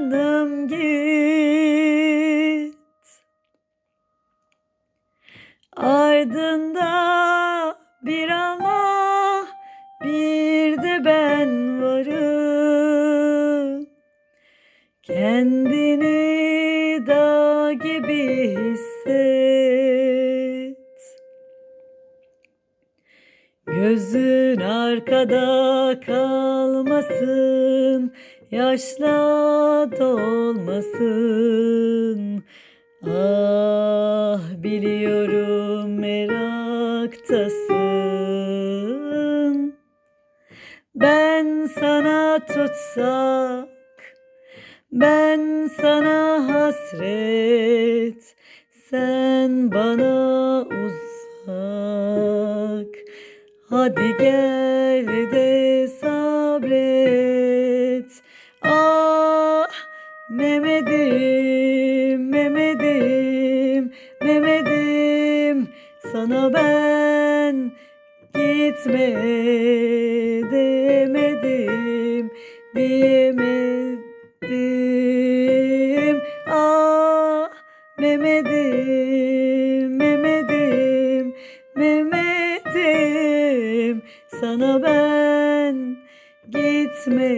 aslanım git. Ardında bir Allah bir de ben varım. Kendini dağ gibi hisset. Gözün arkada kalmasın Yaşla dolmasın. Ah biliyorum meraktasın. Ben sana tutsak Ben sana hasret Sen bana uzak. Hadi gel de sabret Mehmet'im Mehmet'im Mehmet'im. Sana ben gitme demedim diyemedim Ah Mehmet'im Mehmet'im Mehmet'im. Sana ben gitme